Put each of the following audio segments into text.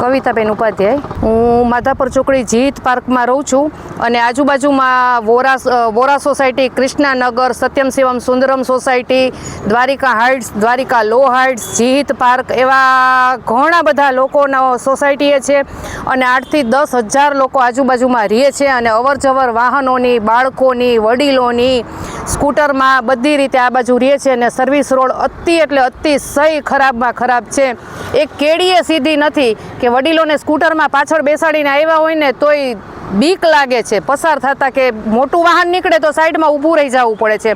કવિતાબેન ઉપાધ્યાય. હું માધાપર ચોકડી જીત પાર્કમાં રહું છું અને આજુબાજુમાં Vora Vora society, Krishnanagar, Satyam Shivam Sundaram society, Dwarika heights, Dwarika લો હાઇટ્સ, જીત પાર્ક એવા ઘણા બધા લોકોના સોસાયટીએ છે અને આઠથી દસ હજાર લોકો આજુબાજુમાં રહે છે અને અવરજવર વાહનોની, બાળકોની, વડીલોની સ્કૂટરમાં બધી રીતે આ બાજુ રહે છે અને સર્વિસ રોડ અતિ એટલે અતિશય ખરાબમાં ખરાબ છે. એક કેડીએ સીધી નથી કે વડીલોને સ્કૂટરમાં પાછળ બેસાડીને આવ્યા હોય ને તોય બીક લાગે છે. પસાર થતાં કે મોટું વાહન નીકળે તો સાઈડમાં ઊભું રહી જવું પડે છે.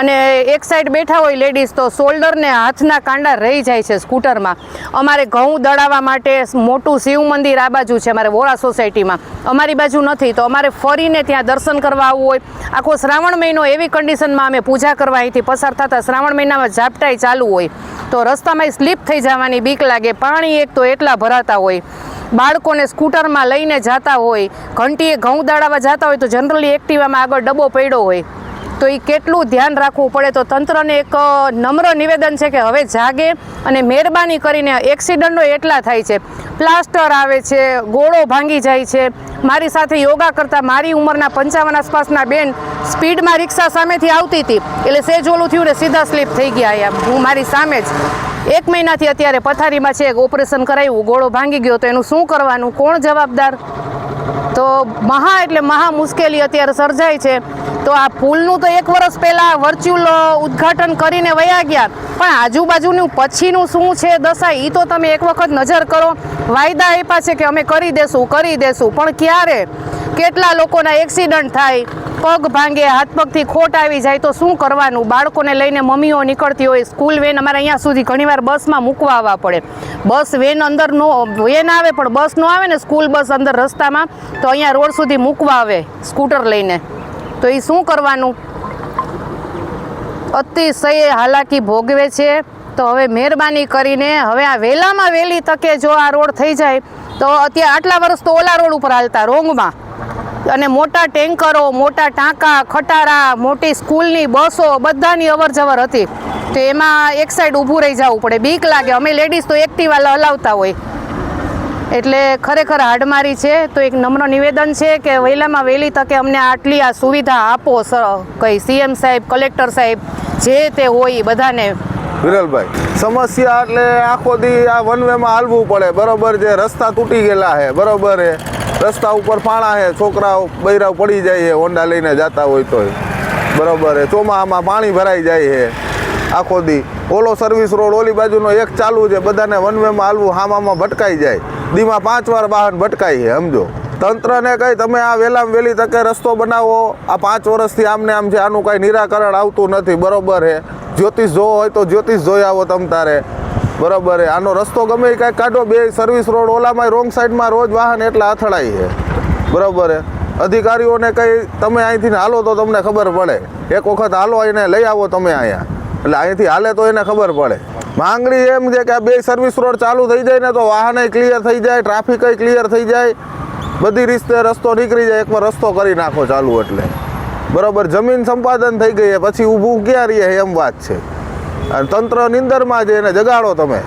અને એક સાઈડ બેઠા હોય લેડીઝ તો શોલ્ડરને હાથના કાંડા રહી જાય છે સ્કૂટરમાં. અમારે ઘઉં દળાવવા માટે મોટું શિવ મંદિર આ બાજુ છે અમારે વોરા સોસાયટીમાં. અમારી બાજુ નથી તો અમારે ફરીને ત્યાં દર્શન કરવા આવવું હોય. આખો શ્રાવણ મહિનો એવી કન્ડિશનમાં અમે પૂજા કરવા અહીંથી પસાર થતાં શ્રાવણ મહિનામાં ઝાપટાઈ ચાલુ હોય. તો રસ્તામાં સ્લીપ થઈ જવાની બીક લાગે. પાણી એક તો એટલા ભરાતા હોય. બાળકોને સ્કૂટરમાં લઈને જતા હોય, ઘંટીએ ઘઉં દાડાવા જતા હોય તો જનરલી એક્ટિવામાં આગળ ડબ્બો પડ્યો હોય. તો એ કેટલું ધ્યાન રાખવું પડે? તો તંત્રને એક નમ્ર નિવેદન છે કે હવે જાગે અને મહેરબાની કરીને એક્સિડન્ટો એટલા થાય છે. પ્લાસ્ટર આવે છે, ગોળો ભાંગી જાય છે. મારી સાથે યોગા કરતા મારી ઉંમરના પંચાવન આસપાસના બેન સ્પીડમાં રિક્ષા સામેથી આવતી હતી. એટલે સેજ ઓલું થયું ને સીધા સ્લીપ થઈ ગયા હું મારી સામે જ એક મહિનાથી અત્યારે પથારીમાં છે ઓપરેશન કરાવ્યું ગોળો ભાંગી ગયો, તો એનું શું કરવાનું? કોણ જવાબદાર? તો મહા એટલે મહા મુશ્કેલી અત્યારે સર્જાય છે. તો આ પુલનું તો એક વર્ષ પહેલાં વર્ચ્યુઅલ ઉદ્ઘાટન કરીને વયા ગયા. પણ આજુબાજુનું પછીનું શું છે દશા એ તો તમે એક વખત નજર કરો. વાયદા આપ્યા છે કે અમે કરી દેશું કરી દેશું. પણ ક્યારે? કેટલા લોકોના એક્સિડન્ટ થાય, પગ ભાંગે, હાથ પગથી ખોટ આવી જાય, તો શું કરવાનું? બાળકોને લઈને મમ્મીઓ નીકળતી હોય સ્કૂલ વેન, અમારે અહીંયા સુધી ઘણીવાર બસમાં મૂકવા આવવા પડે. બસ વેન અંદર નો વેન આવે પણ બસ નો આવે ને, સ્કૂલ બસ અંદર રસ્તામાં, તો અહીંયા રોડ સુધી મૂકવા આવે સ્કૂટર લઈને. તો એ શું કરવાનું? અતિશય હાલાકી ભોગવે છે. તો હવે મહેરબાની કરીને, હવે આ વહેલામાં વહેલી તકે જો આ રોડ થઈ જાય, તો અત્યારે આટલા વર્ષ તો ઓલા રોડ ઉપર હાલતા, રોંગમાં. અને મોટા ટેન્કરો, મોટા ટાંકા, ખટારા, મોટી સ્કૂલની બસો, બધાની અવર જવર હતી. તો એમાં એક સાઈડ ઊભું રહી જવું પડે. બીક લાગે. અમે લેડીઝ તો એકટીવા હલાવતા હોય. એટલે ખરેખર હાડમારી છે. તો એક નમ્ર નિવેદન છે કે વહેલામાં વહેલી તકે અમને આટલી આ સુવિધા આપો સર કઈ સીએમ સાહેબ કલેક્ટર સાહેબ, જે તે હોય બધાને. વિરલભાઈ, સમસ્યા એટલે આખો દી આ વન વેમાં હાલવું પડે. બરોબર જે રસ્તા તૂટી ગયેલા છે. બરોબર છે. રસ્તા ઉપર પાણા છે, છોકરાઓ બૈરાઓ પડી જાય છે, હોન્ડા લઈને જતા હોય તોય. બરોબર છે. ચોમાસામાં પાણી ભરાઈ જાય છે આખો દી. ઓલો સર્વિસ રોડ ઓલી બાજુનો એક ચાલુ છે, બધાને વન વેમાં હાલવું, હામામાં ભટકાઈ જાય. દીમાં પાંચ વાર વાહન ભટકાય છે, સમજો. તંત્રને કહી તમે આ વહેલામાં વહેલી તકે રસ્તો બનાવો, આ પાંચ વર્ષથી આમને આમ છે, આનું કાંઈ નિરાકરણ આવતું નથી, બરોબર છે. જ્યોતિષ જોવો હોય તો જ્યોતિષ જોઈ આવો તમ તારે. બરોબર આનો રસ્તો ગમે કાંઈક કાઢો, બે સર્વિસ રોડ ઓલામાં રોંગ સાઈડમાં રોજ વાહન એટલા અથડાય છે. બરાબર અધિકારીઓને કંઈ તમે અહીંથી હાલો તો તમને ખબર પડે. એક વખત હાલો એને લઈ આવો તમે અહીંયા. એટલે અહીંથી હાલે તો એને ખબર પડે. માંગણી એમ છે કે આ બે સર્વિસ રોડ ચાલુ થઈ જાય ને તો વાહને ક્લિયર થઈ જાય ટ્રાફિક ક્લિયર થઈ જાય. બધી રીતે રસ્તો નીકળી જાય, એકવાર રસ્તો કરી નાખો ચાલુ એટલે. બરાબર, જમીન સંપાદન થઈ ગઈ પછી ઊભું ક્યાં રહીએ એમ વાત છે. અને તંત્ર નિંદરમાં છે એને જગાડો તમે.